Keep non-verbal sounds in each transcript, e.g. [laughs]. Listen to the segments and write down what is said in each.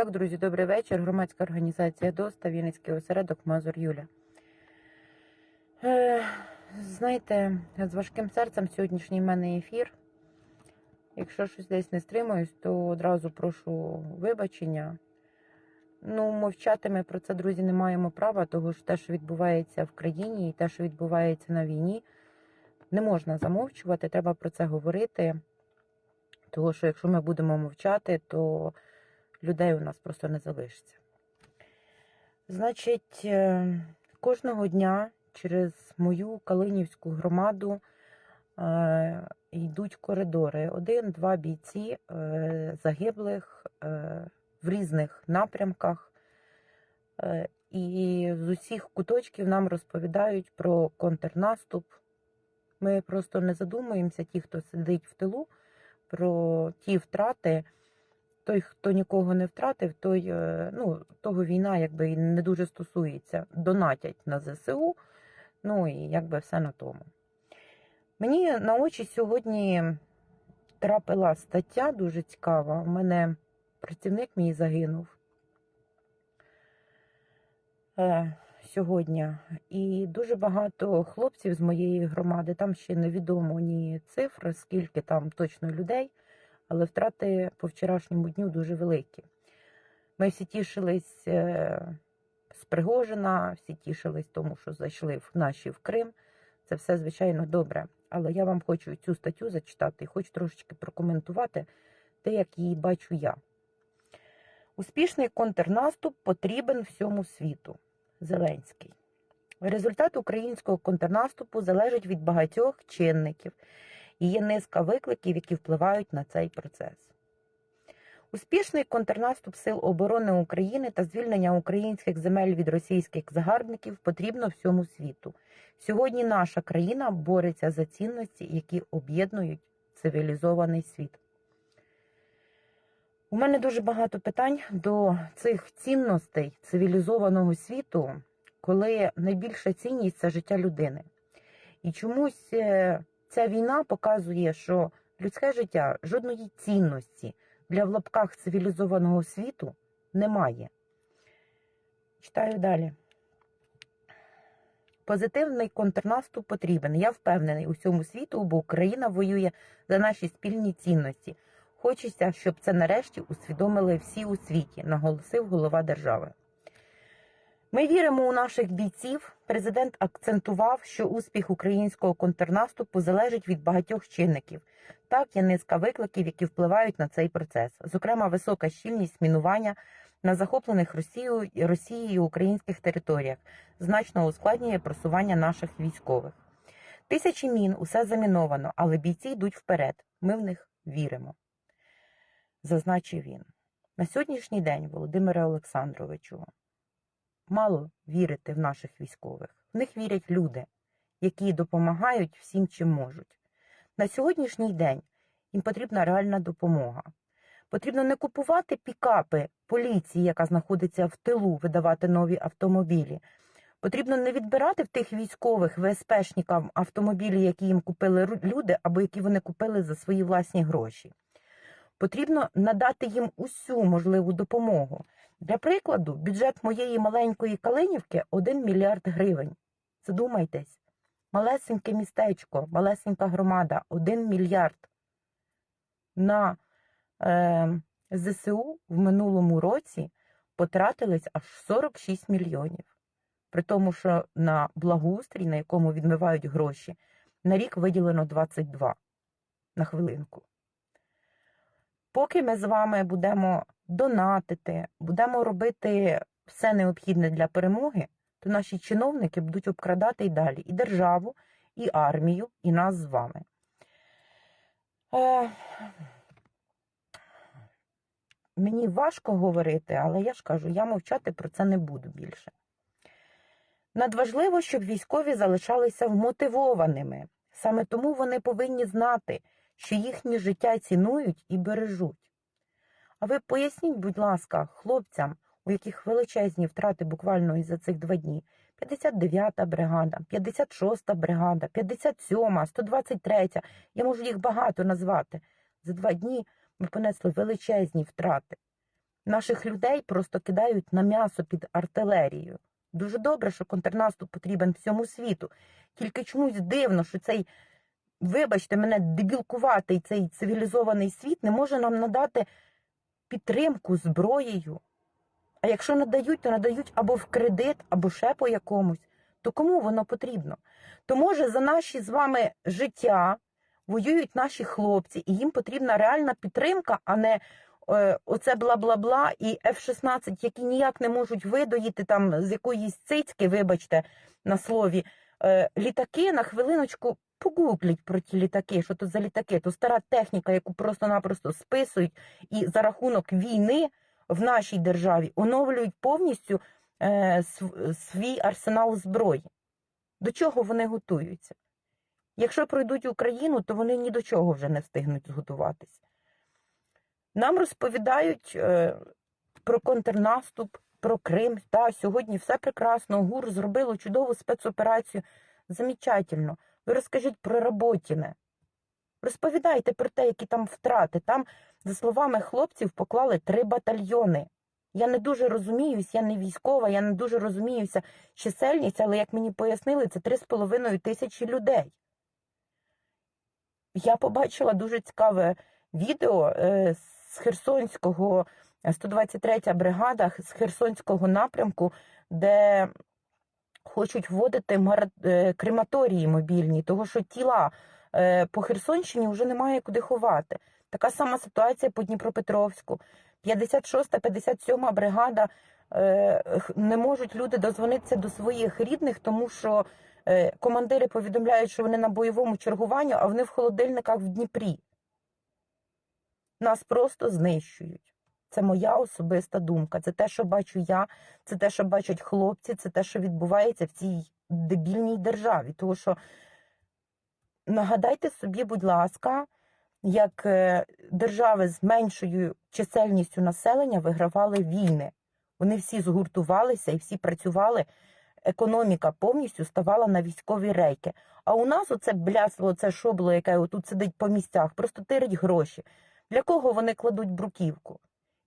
так, друзі, добрий вечір. Громадська організація ДОСТА, Вінницький осередок Мазур Юля. Е, знаєте, з важким серцем сьогоднішній в мене ефір. Якщо щось десь не стримуюсь, то одразу прошу вибачення. Ну, мовчати ми про це, друзі, не маємо права, тому що те, що відбувається в країні, і те, що відбувається на війні, не можна замовчувати, треба про це говорити. Тому що якщо ми будемо мовчати, то людей у нас просто не залишиться. Значить, е, кожного дня через мою Калинівську громаду е, йдуть коридори. Один-два бійці е, загиблих в різних напрямках. І з усіх куточків нам розповідають про контрнаступ. Ми просто не задумуємося, ті, хто сидить в тилу, про ті втрати. Той, хто нікого не втратив, той, е, ну, того війна якби не дуже стосується. Донатять на ЗСУ, ну і якби все на тому. Мені на очі сьогодні трапила стаття дуже цікава. У мене працівник мій загинув е, сьогодні. І дуже багато хлопців з моєї громади, там ще невідомо ні цифр, скільки там точно людей, але втрати по вчорашньому дню дуже великі. Ми всі тішились е, з Пригожина, всі тішились тому, що зайшли в наші в Крим. Це все, звичайно, добре. Але я вам хочу цю статтю зачитати і хочу трошечки прокоментувати те, як її бачу я. Успішний контрнаступ потрібен всьому світу. Зеленський. Результат українського контрнаступу залежить від багатьох чинників і є низка викликів, які впливають на цей процес. Успішний контрнаступ Сил оборони України та звільнення українських земель від російських загарбників потрібно всьому світу. Сьогодні наша країна бореться за цінності, які об'єднують цивілізований світ. У мене дуже багато питань до цих цінностей цивілізованого світу, коли найбільша цінність це життя людини. І чомусь е, ця війна показує, що людське життя жодної цінності для в лапках цивілізованого світу немає. Читаю далі. Позитивний контрнаступ потрібен. Я впевнений у всьому світу, бо Україна воює за наші спільні цінності. Хочеться, щоб це нарешті усвідомили всі у світі, наголосив голова держави. Ми віримо у наших бійців. Президент акцентував, що успіх українського контрнаступу залежить від багатьох чинників. Так, є низка викликів, які впливають на цей процес, зокрема, висока щільність мінування на захоплених Росією Росією українських територіях, значно ускладнює просування наших військових. Тисячі мін усе заміновано, але бійці йдуть вперед. Ми в них віримо. Зазначив він. На сьогоднішній день, Володимире Олександровичу, мало вірити в наших військових. В них вірять люди, які допомагають всім, чим можуть. На сьогоднішній день їм потрібна реальна допомога. Потрібно не купувати пікапи поліції, яка знаходиться в тилу, видавати нові автомобілі. Потрібно не відбирати в тих військових ВСПшникам автомобілі, які їм купили люди, або які вони купили за свої власні гроші. Потрібно надати їм усю можливу допомогу. Для прикладу, бюджет моєї маленької Калинівки 1 мільярд гривень. Задумайтесь, малесеньке містечко, малесенька громада, 1 мільярд. На е, ЗСУ в минулому році потратились аж 46 мільйонів. При тому, що на благоустрій, на якому відмивають гроші, на рік виділено 22 на хвилинку. Поки ми з вами будемо донатити, будемо робити все необхідне для перемоги, то наші чиновники будуть обкрадати і далі і державу, і армію, і нас з вами. Е, мені важко говорити, але я ж кажу, я мовчати про це не буду більше. Надважливо, щоб військові залишалися вмотивованими. Саме тому вони повинні знати, що їхнє життя цінують і бережуть. А ви поясніть, будь ласка, хлопцям, у яких величезні втрати буквально із за цих два дні. 59-та бригада, 56-та бригада, 57-та, 123-та, я можу їх багато назвати. За два дні ми понесли величезні втрати. Наших людей просто кидають на м'ясо під артилерією. Дуже добре, що контрнаступ потрібен всьому світу. Тільки чомусь дивно, що цей, вибачте мене, дебілкуватий цей цивілізований світ не може нам надати підтримку зброєю. А якщо надають, то надають або в кредит, або ще по якомусь. То кому воно потрібно? То може за наші з вами життя воюють наші хлопці, і їм потрібна реальна підтримка, а не е, оце бла-бла-бла і F-16, які ніяк не можуть видоїти там з якоїсь цицьки, вибачте, на слові. Е, літаки на хвилиночку погугліть про ті літаки, що то за літаки, то стара техніка, яку просто-напросто списують, і за рахунок війни в нашій державі оновлюють повністю е, св- свій арсенал зброї. До чого вони готуються? Якщо пройдуть Україну, то вони ні до чого вже не встигнуть зготуватися. Нам розповідають е, про контрнаступ, про Крим. Та, сьогодні все прекрасно. ГУР зробило чудову спецоперацію. Замечательно. Ви розкажіть про Роботіне. Розповідайте про те, які там втрати. Там, за словами хлопців, поклали три батальйони. Я не дуже розуміюсь, я не військова, я не дуже розуміюся чисельність, але як мені пояснили, це три з половиною тисячі людей. Я побачила дуже цікаве відео е, з Херсонського, е, 123 бригада з Херсонського напрямку, де хочуть вводити е, крематорії мобільні, того що тіла е, по Херсонщині вже немає куди ховати. Така сама ситуація по Дніпропетровську. 56-та, 57-ма бригада е, не можуть люди дозвонитися до своїх рідних, тому що командири повідомляють, що вони на бойовому чергуванні, а вони в холодильниках в Дніпрі. Нас просто знищують. Це моя особиста думка. Це те, що бачу я, це те, що бачать хлопці, це те, що відбувається в цій дебільній державі. Тому що нагадайте собі, будь ласка, як е, держави з меншою чисельністю населення вигравали війни. Вони всі згуртувалися і всі працювали. Економіка повністю ставала на військові рейки. А у нас оце блясло, це шобло, яке отут сидить по місцях, просто тирить гроші. Для кого вони кладуть бруківку?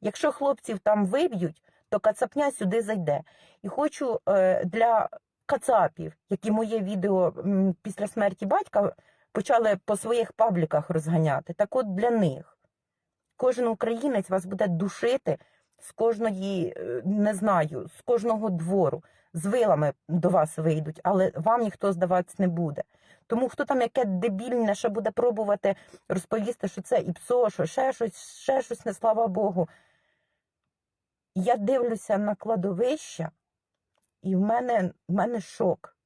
Якщо хлопців там виб'ють, то кацапня сюди зайде. І хочу е, для кацапів, які моє відео після смерті батька почали по своїх пабліках розганяти. Так от для них кожен українець вас буде душити з кожної, е, не знаю, з кожного двору, з вилами до вас вийдуть, але вам ніхто здаватися не буде. Тому хто там яке дебільне, що буде пробувати розповісти, що це і псо, що ще щось, ще щось, не слава Богу. Я дивлюся на кладовища, і в мене, в мене шок.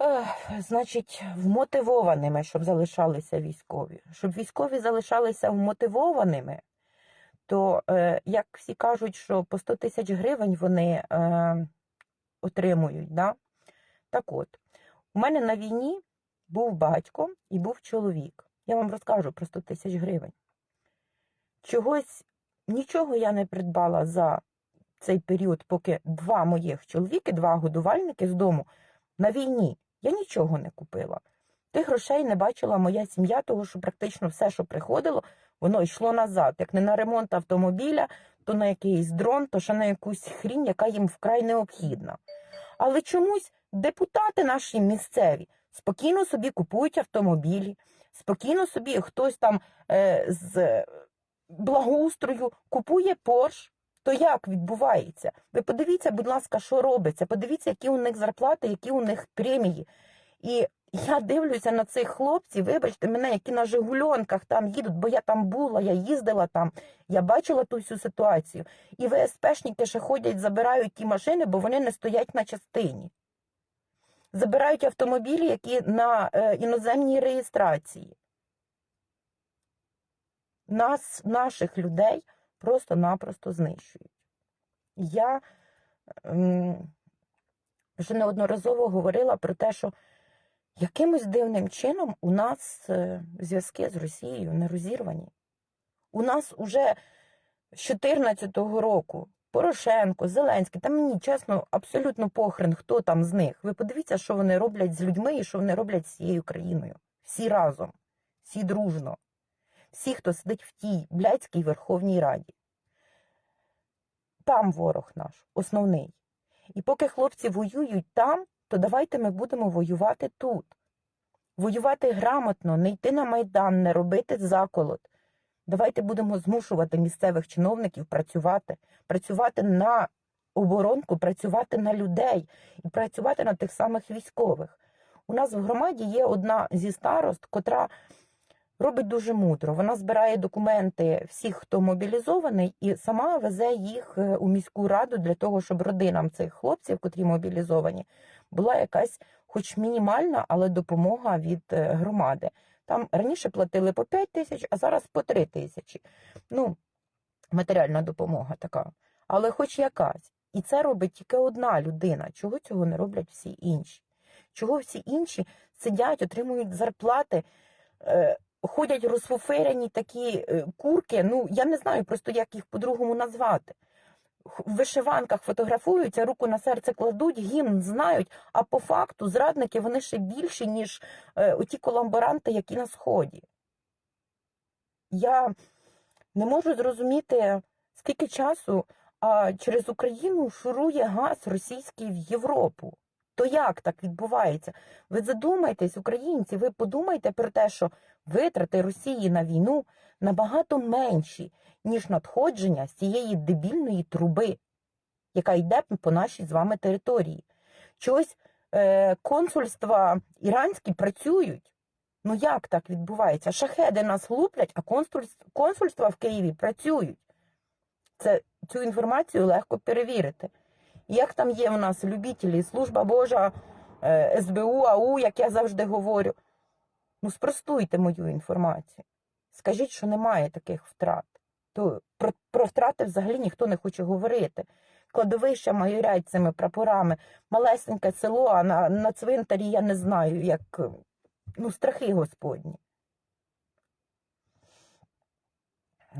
Ех, значить, вмотивованими, щоб залишалися військові. Щоб військові залишалися вмотивованими, то, е, як всі кажуть, що по 100 тисяч гривень вони е, отримують. Да? Так от, у мене на війні був батько і був чоловік. Я вам розкажу про 100 тисяч гривень. Чогось, нічого я не придбала за цей період, поки два моїх чоловіки, два годувальники з дому на війні. Я нічого не купила. Тих грошей не бачила моя сім'я, тому що практично все, що приходило, воно йшло назад. Як не на ремонт автомобіля, то на якийсь дрон, то ще на якусь хрінь, яка їм вкрай необхідна. Але чомусь депутати наші місцеві спокійно собі купують автомобілі, спокійно собі хтось там е, з благоустрою купує Порш. То як відбувається? Ви подивіться, будь ласка, що робиться. Подивіться, які у них зарплати, які у них премії. І я дивлюся на цих хлопців, вибачте мене, які на Жигульонках там їдуть, бо я там була, я їздила там, я бачила ту всю ситуацію. І ВСПшники ще ходять, забирають ті машини, бо вони не стоять на частині. Забирають автомобілі, які на е, іноземній реєстрації. Нас, наших людей просто-напросто знищують. Я ем, вже неодноразово говорила про те, що якимось дивним чином у нас е, зв'язки з Росією не розірвані. У нас уже з 2014 року Порошенко, Зеленський, та мені чесно, абсолютно похрен, хто там з них. Ви подивіться, що вони роблять з людьми і що вони роблять з цією країною. Всі разом, всі дружно. Всі, хто сидить в тій блядській Верховній Раді. Там ворог наш, основний. І поки хлопці воюють там, то давайте ми будемо воювати тут. Воювати грамотно, не йти на Майдан, не робити заколот. Давайте будемо змушувати місцевих чиновників працювати, працювати на оборонку, працювати на людей і працювати на тих самих військових. У нас в громаді є одна зі старост, котра робить дуже мудро. Вона збирає документи всіх, хто мобілізований, і сама везе їх е, у міську раду для того, щоб родинам цих хлопців, котрі мобілізовані, була якась, хоч мінімальна, але допомога від е, громади. Там раніше платили по 5 тисяч, а зараз по 3 тисячі. Ну, матеріальна допомога така. Але хоч якась. І це робить тільки одна людина. Чого цього не роблять всі інші? Чого всі інші сидять, отримують зарплати, е, ходять розфуферені такі е, курки. Ну, я не знаю просто, як їх по-другому назвати. В вишиванках фотографуються, руку на серце кладуть, гімн знають, а по факту зрадники вони ще більші, ніж е, оті колаборанти, які на сході. Я не можу зрозуміти, скільки часу а, через Україну шурує газ російський в Європу. То як так відбувається? Ви задумайтесь, українці, ви подумайте про те, що витрати Росії на війну набагато менші, ніж надходження з цієї дебільної труби, яка йде по нашій з вами території. Чогось е, консульства іранські працюють. Ну як так відбувається? Шахеди нас луплять, а консульс- консульства в Києві працюють. Це, цю інформацію легко перевірити. Як там є в нас любітелі, служба Божа, е, СБУ, АУ, як я завжди говорю. Ну, спростуйте мою інформацію. Скажіть, що немає таких втрат. То про, про втрати взагалі ніхто не хоче говорити. Кладовища майорять цими прапорами, малесеньке село, а на, на цвинтарі я не знаю, як ну, страхи господні.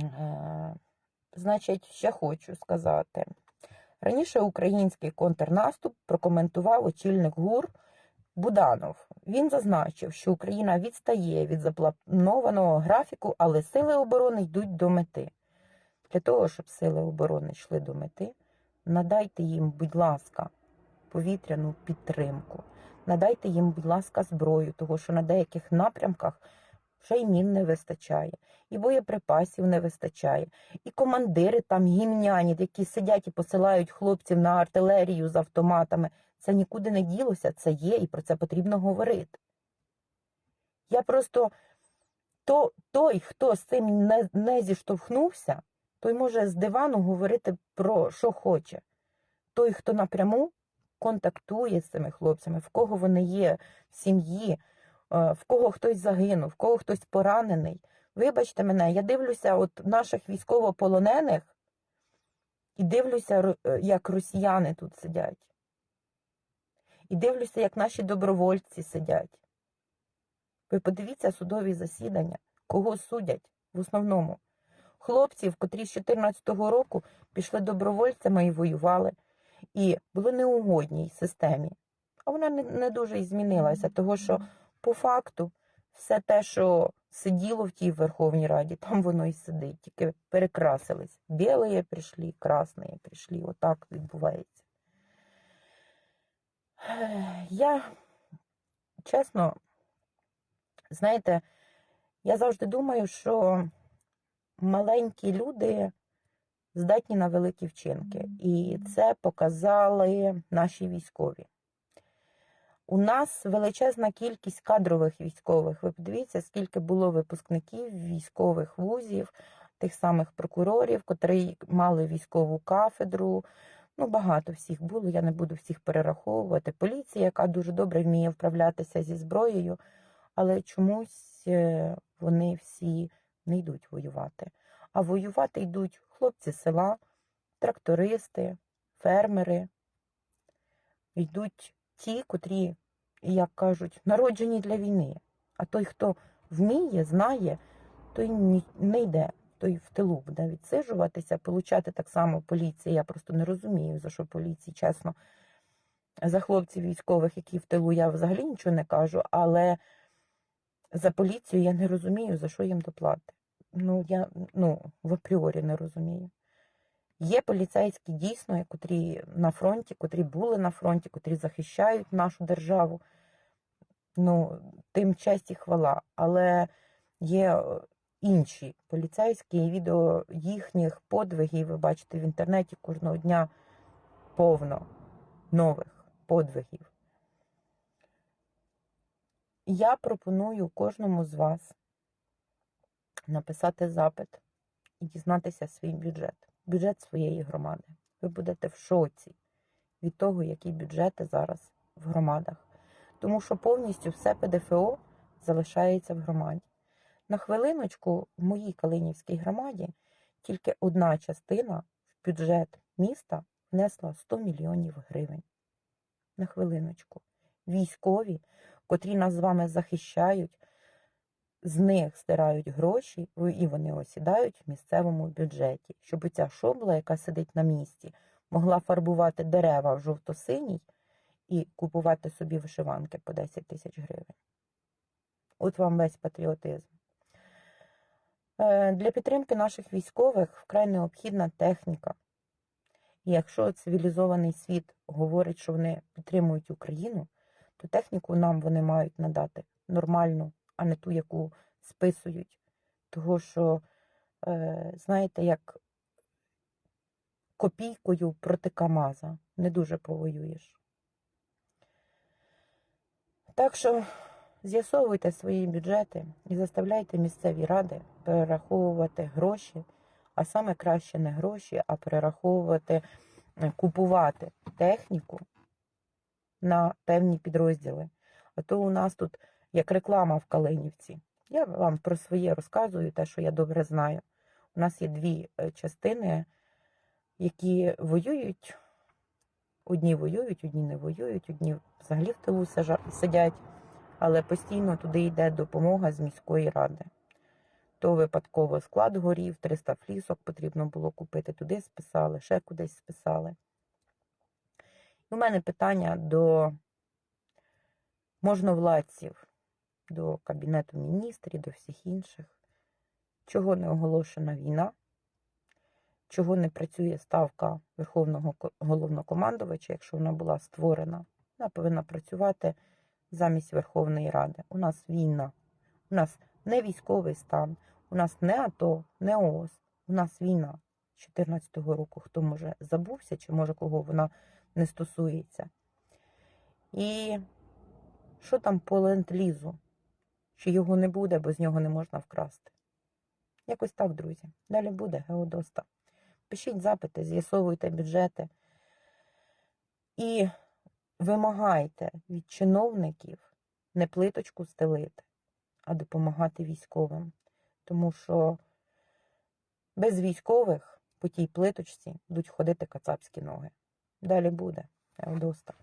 Е, Значить, ще хочу сказати. Раніше український контрнаступ прокоментував очільник ГУР Буданов. Він зазначив, що Україна відстає від запланованого графіку, але сили оборони йдуть до мети. Для того, щоб сили оборони йшли до мети, надайте їм, будь ласка, повітряну підтримку. Надайте їм, будь ласка, зброю, того що на деяких напрямках вже й мін не вистачає, і боєприпасів не вистачає, і командири там гімняні, які сидять і посилають хлопців на артилерію з автоматами. Це нікуди не ділося, це є, і про це потрібно говорити. Я просто то, той, хто з цим не, не зіштовхнувся, той може з дивану говорити про що хоче. Той, хто напряму контактує з цими хлопцями, в кого вони є в сім'ї, в кого хтось загинув, в кого хтось поранений. Вибачте мене, я дивлюся от наших військовополонених і дивлюся, е, як росіяни тут сидять. І дивлюся, як наші добровольці сидять. Ви подивіться судові засідання, кого судять в основному. Хлопців, котрі з 14-го року пішли добровольцями і воювали, і були неугодній системі. А вона не, не дуже і змінилася, того що по факту все те, що сиділо в тій Верховній Раді, [laughs] там воно і сидить, тільки перекрасились. Білі прийшли, красні прийшли. Отак відбувається. Я, чесно, знаєте, я завжди думаю, що маленькі люди здатні на великі вчинки. І це показали наші військові. У нас величезна кількість кадрових військових. Ви подивіться, скільки було випускників військових вузів, тих самих прокурорів, котрі мали військову кафедру. Ну, багато всіх було, я не буду всіх перераховувати. Поліція, яка дуже добре вміє вправлятися зі зброєю, але чомусь е, вони всі не йдуть воювати. А воювати йдуть хлопці села, трактористи, фермери. Йдуть ті, котрі, як кажуть, народжені для війни. А той, хто вміє, знає, той не йде, той в тилу буде відсиджуватися, получати так само поліції. Я просто не розумію, за що поліції, чесно. За хлопців військових, які в тилу, я взагалі нічого не кажу, але за поліцію я не розумію, за що їм доплати. ну я ну, в апріорі не розумію. Є поліцейські дійсно, котрі на фронті, котрі були на фронті, котрі захищають нашу державу. Ну, тим честь і хвала. Але є е, інші поліцейські і відео їхніх подвигів. Ви бачите в інтернеті кожного дня повно нових подвигів. Я пропоную кожному з вас написати запит і дізнатися свій бюджет, бюджет своєї громади. Ви будете в шоці від того, які бюджети зараз в громадах. Тому що повністю все ПДФО залишається в громаді. На хвилиночку в моїй Калинівській громаді тільки одна частина в бюджет міста внесла 100 мільйонів гривень. На хвилиночку. Військові, котрі нас з вами захищають, з них стирають гроші, і вони осідають в місцевому бюджеті, щоб ця шобла, яка сидить на місці, могла фарбувати дерева в жовто-синій і купувати собі вишиванки по 10 тисяч гривень. От вам весь патріотизм. Е, Для підтримки наших військових вкрай необхідна техніка. І якщо цивілізований світ говорить, що вони підтримують Україну, то техніку нам вони мають надати нормальну, а не ту, яку списують. Того що, е, знаєте, як копійкою проти Камаза не дуже повоюєш. Так що з'ясовуйте свої бюджети і заставляйте місцеві ради перераховувати гроші, а саме краще не гроші, а перераховувати, е, купувати техніку на певні підрозділи. А то у нас тут як реклама в Калинівці. Я вам про своє розказую, те, що я добре знаю. У нас є дві е, частини, які воюють. Одні воюють, одні не воюють, одні взагалі в тилу сидять, але постійно туди йде допомога з міської ради. То випадково склад горів, 300 флісок потрібно було купити, туди списали, ще кудись списали. У мене питання до можновладців, до Кабінету міністрів, до всіх інших. Чого не оголошена війна? Чого не працює ставка Верховного головнокомандувача, якщо вона була створена? Вона повинна працювати замість Верховної Ради. У нас війна, у нас не військовий стан, у нас не АТО, не ООС, у нас війна 14-го року. Хто може забувся, чи може кого вона не стосується? І що там по ленд-лізу? Чи його не буде, бо з нього не можна вкрасти? Якось так, друзі. Далі буде Геодоста. Пишіть запити, з'ясовуйте бюджети і вимагайте від чиновників не плиточку стелити, а допомагати військовим. Тому що без військових по тій плиточці будуть ходити кацапські ноги. Далі буде Геодоста.